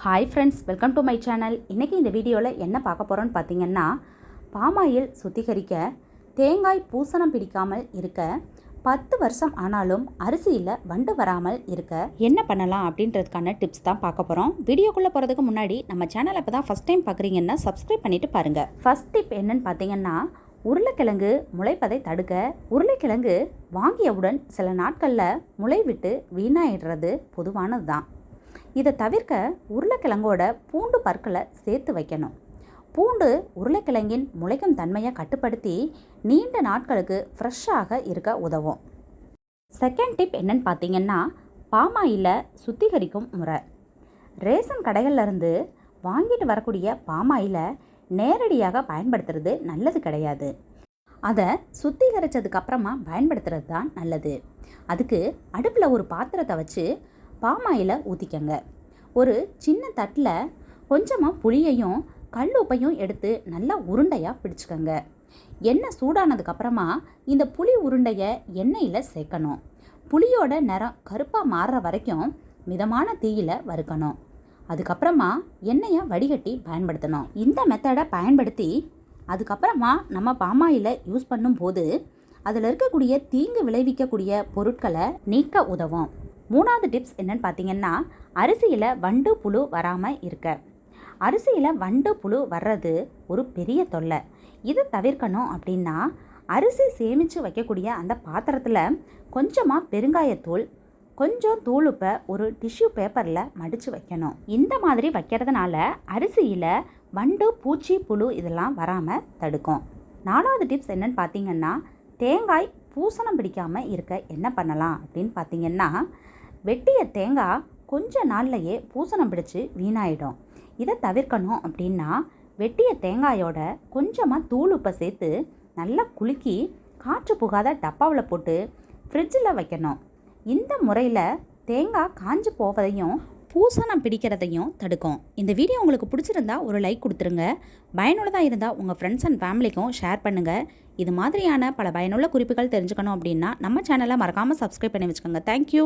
Hi friends welcome to my channel இன்றைக்கி இந்த வீடியோவில் என்ன பார்க்க போகிறோன்னு பார்த்தீங்கன்னா பாமாயில் சுத்திகரிக்க தேங்காய் பூசணம் பிடிக்காமல் இருக்க பத்து வருஷம் ஆனாலும் அரிசியில் வண்டு வராமல் இருக்க என்ன பண்ணலாம் அப்படின்றதுக்கான டிப்ஸ் தான் பார்க்க போகிறோம் வீடியோக்குள்ளே போகிறதுக்கு முன்னாடி நம்ம சேனலை இப்போ தான் ஃபஸ்ட் டைம் பார்க்குறீங்கன்னா சப்ஸ்கிரைப் பண்ணிவிட்டு பாருங்கள் ஃபஸ்ட் டிப் என்னன்னு பார்த்தீங்கன்னா உருளைக்கிழங்கு முளைப்பதை தடுக்க உருளைக்கிழங்கு வாங்கியவுடன் சில நாட்களில் முளை விட்டு வீணாயிடுறது பொதுவானது தான் இதை தவிர்க்க உருளைக்கிழங்கோட பூண்டு பற்களை சேர்த்து வைக்கணும். பூண்டு உருளைக்கிழங்கின் முளைக்கும் தன்மையை கட்டுப்படுத்தி நீண்ட நாட்களுக்கு ஃப்ரெஷ்ஷாக இருக்க உதவும். செகண்ட் டிப் என்னன்னு பார்த்தீங்கன்னா பாமாயில் சுத்திகரிக்கும் முறை. ரேஷன் கடைகள்லேருந்து வாங்கிட்டு வரக்கூடிய பாமாயில் நேரடியாக பயன்படுத்துறது நல்லது கிடையாது. அதை சுத்திகரித்ததுக்கப்புறமா பயன்படுத்துறது தான் நல்லது. அதுக்கு அடுப்பில் ஒரு பாத்திரத்தை வச்சு பாமாயில் ஊற்றிக்கங்க ஒரு சின்ன தட்டில் கொஞ்சமாக புளியையும் கல் உப்பையும் எடுத்து நல்லா உருண்டையாக பிடிச்சிக்கங்க. எண்ணெய் சூடானதுக்கப்புறமா இந்த புளி உருண்டையை எண்ணெயில் சேர்க்கணும். புளியோட நிறம் கருப்பாக மாறுற வரைக்கும் மிதமான தீயில் வறுக்கணும். அதுக்கப்புறமா எண்ணெயை வடிகட்டி பயன்படுத்தணும். இந்த மெத்தடை பயன்படுத்தி அதுக்கப்புறமா நம்ம பாமாயில் யூஸ் பண்ணும்போது அதில் இருக்கக்கூடிய தீங்கு விளைவிக்கக்கூடிய பொருட்களை நீக்க உதவும். மூணாவது டிப்ஸ் என்னன்னு பார்த்தீங்கன்னா அரிசியில் வண்டு புழு வராமல் இருக்க. அரிசியில் வண்டு புழு வர்றது ஒரு பெரிய தொல்லை. இதை தவிர்க்கணும் அப்படின்னா அரிசி சேமித்து வைக்கக்கூடிய அந்த பாத்திரத்தில் கொஞ்சமாக பெருங்காயத்தூள் கொஞ்சம் தூளுப்பை ஒரு டிஷ்யூ பேப்பரில் மடித்து வைக்கணும். இந்த மாதிரி வைக்கிறதுனால அரிசியில் வண்டு பூச்சி புழு இதெல்லாம் வராமல் தடுக்கும். நாலாவது டிப்ஸ் என்னென்னு பார்த்தீங்கன்னா தேங்காய் பூசணம் பிடிக்காமல் இருக்க என்ன பண்ணலாம் அப்படின்னு பார்த்தீங்கன்னா வெட்டிய தேங்காய் கொஞ்ச நாள்லையே பூசணம் பிடிச்சி வீணாயிடும். இதை தவிர்க்கணும் அப்படின்னா வெட்டிய தேங்காயோட கொஞ்சமாக தூள் உப்பை சேர்த்து நல்லா குலுக்கி காற்று புகாத டப்பாவில் போட்டு ஃப்ரிட்ஜில் வைக்கணும். இந்த முறையில் தேங்காய் காஞ்சு போவதையும் பூசணம் பிடிக்கிறதையும் தடுக்கும். இந்த வீடியோ உங்களுக்கு பிடிச்சிருந்தா ஒரு லைக் கொடுத்துருங்க. பயனுள்ளதாக இருந்தால் உங்கள் ஃப்ரெண்ட்ஸ் அண்ட் ஃபேமிலிக்கும் ஷேர் பண்ணுங்கள் இது மாதிரியான பல பயனுள்ள குறிப்புகள் தெரிஞ்சுக்கணும் அப்படின்னா நம்ம சேனலை மறக்காமல் சப்ஸ்கிரைப் பண்ணி வச்சுக்கோங்க. தேங்க்யூ